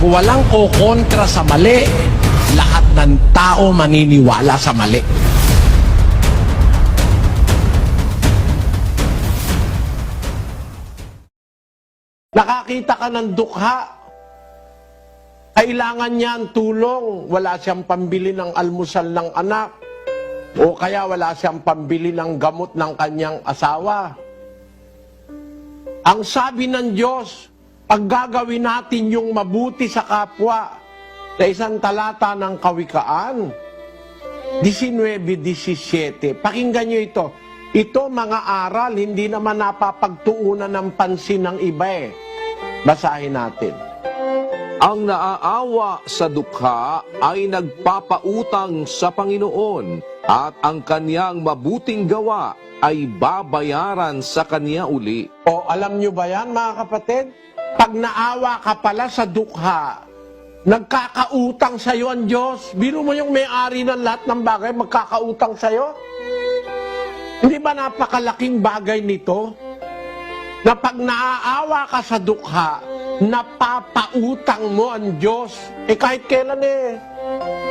walang kokontra sa mali, lahat ng tao maniniwala sa mali. Nakakita ka ng dukha, kailangan niya ang tulong, wala siyang pambili ng almusal ng anak, o kaya wala siyang pambili ng gamot ng kanyang asawa. Ang sabi ng Diyos, pag gagawin natin yung mabuti sa kapwa, sa isang talata ng kawikaan, 19-17. Pakinggan nyo ito. Ito mga aral, hindi naman napapagtuunan ng pansin ng iba eh. Basahin natin. Ang naaawa sa dukha ay nagpapautang sa Panginoon at ang kanyang mabuting gawa ay babayaran sa kanya uli. O alam nyo ba yan mga kapatid? Pag naawa ka pala sa dukha, nagkakautang sa'yo ang Diyos. Biro mo yung may-ari ng lahat ng bagay, magkakautang sa'yo. Hindi ba napakalaking bagay nito? Na pag naaawa ka sa dukha, napapautang mo ang Diyos. Eh kahit kailan eh,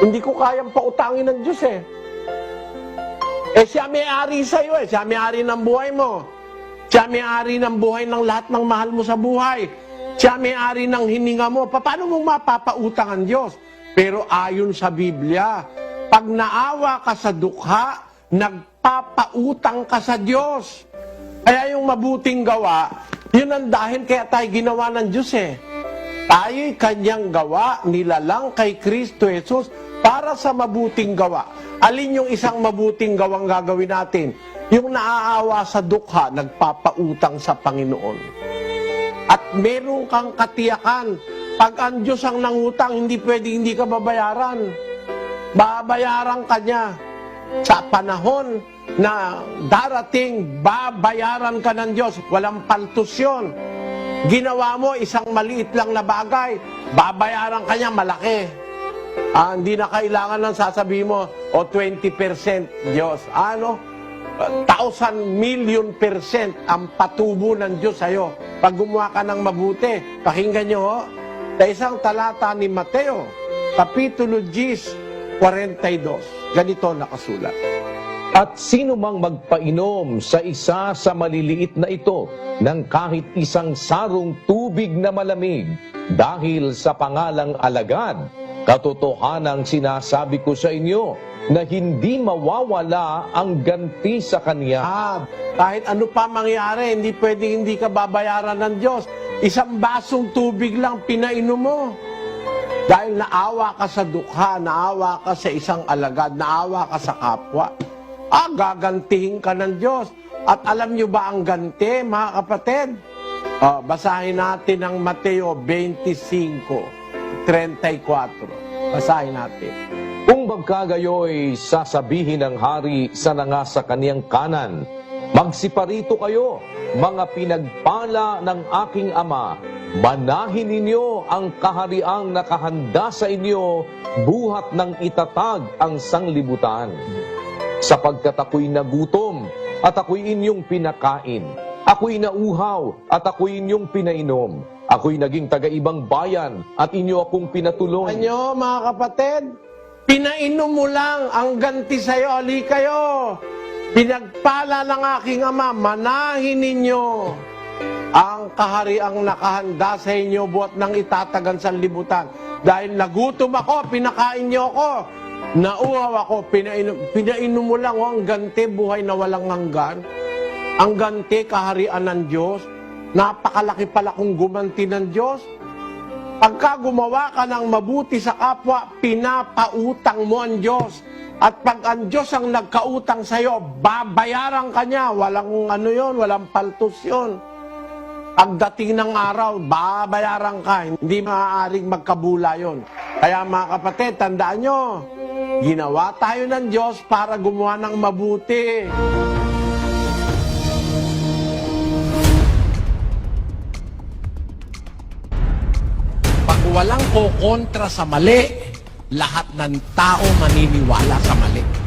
hindi ko kayang pautangin ng Diyos eh. Eh siya may-ari sa'yo eh, siya may-ari ng buhay mo. Siya may-ari ng buhay ng lahat ng mahal mo sa buhay. Siya may-ari ng hininga mo. Pa- Paano mo mapapautang ang Diyos? Pero ayon sa Biblia, pag naawa ka sa dukha, nagpapautang ka sa Diyos. Kaya yung mabuting gawa, yun ang dahil kaya tayo ginawa ng Diyos eh. Tayo'y kanyang gawa, nilalang kay Kristo Jesus para sa mabuting gawa. Alin yung isang mabuting gawang gagawin natin? Yung naaawa sa dukha, nagpapautang sa Panginoon. At meron kang katiyakan, pag ang Diyos ang nangutang, hindi pwede hindi ka babayaran. Babayaran ka niya. Sa panahon na darating, babayaran ka ng Diyos. Walang paltos yun. Ginawa mo isang maliit lang na bagay, babayaran ka niya malaki. Ah, hindi na kailangan ng sasabihin mo, o 20% Diyos. Ano? Thousand million percent ang patubo ng Diyos sa'yo. Pag gumawa ka ng mabuti, pakinggan nyo ho, sa isang talata ni Mateo, Kapitulo 10, 42. Ganito nakasulat. At sino mang magpainom sa isa sa maliliit na ito ng kahit isang sarong tubig na malamig dahil sa pangalang alagad, katotohanang sinasabi ko sa inyo na hindi mawawala ang ganti sa kanya. Ah, kahit ano pa mangyari, hindi pwedeng hindi ka babayaran ng Diyos. Isang basong tubig lang pinainom mo. Dahil naawa ka sa dukha, naawa ka sa isang alagad, naawa ka sa kapwa. Ah, gagantihin ka ng Diyos. At alam nyo ba ang ganti, mga kapatid? Ah, basahin natin ang Mateo 25, 34. Basahin natin. Kung magkagayoy, sasabihin ng hari sa nanga sa kaniyang kanan, Magsiparito kayo, mga pinagpala ng aking ama, manahin ninyo ang kahariang nakahanda sa inyo, buhat ng itatag ang sanglibutan. Sapagkat ako'y nagutom, at ako'y inyong pinakain. Ako'y nauhaw, at ako'y inyong pinainom. Ako'y naging taga-ibang bayan, at inyo akong pinatuloy. Ano, mga kapatid? Pinainom mo lang ang ganti sa'yo. Ali kayo. Pinagpala ng aking ama, manahin ninyo ang kahariang nakahanda sa inyo buhat ng itatagan sa libutan. Dahil nagutom ako, pinakain niyo ako. Nauhaw ako, pinainom, pinainom mo lang oh, ang ganti, buhay na walang hanggan. Ang ganti, kaharian ng Diyos. Napakalaki pala kung gumanti ng Diyos. Pagka gumawa ka ng mabuti sa kapwa, pinapautang mo ang Diyos. At pag ang Diyos ang nagkautang sa iyo, babayaran ka niya. Walang ano yon, walang paltos yon. Pagdating ng araw, babayaran ka. Hindi maaaring magkabula yon. Kaya mga kapatid, tandaan nyo, ginawa tayo ng Diyos para gumawa ng mabuti. Walang kokontra sa mali, lahat ng tao maniniwala sa mali.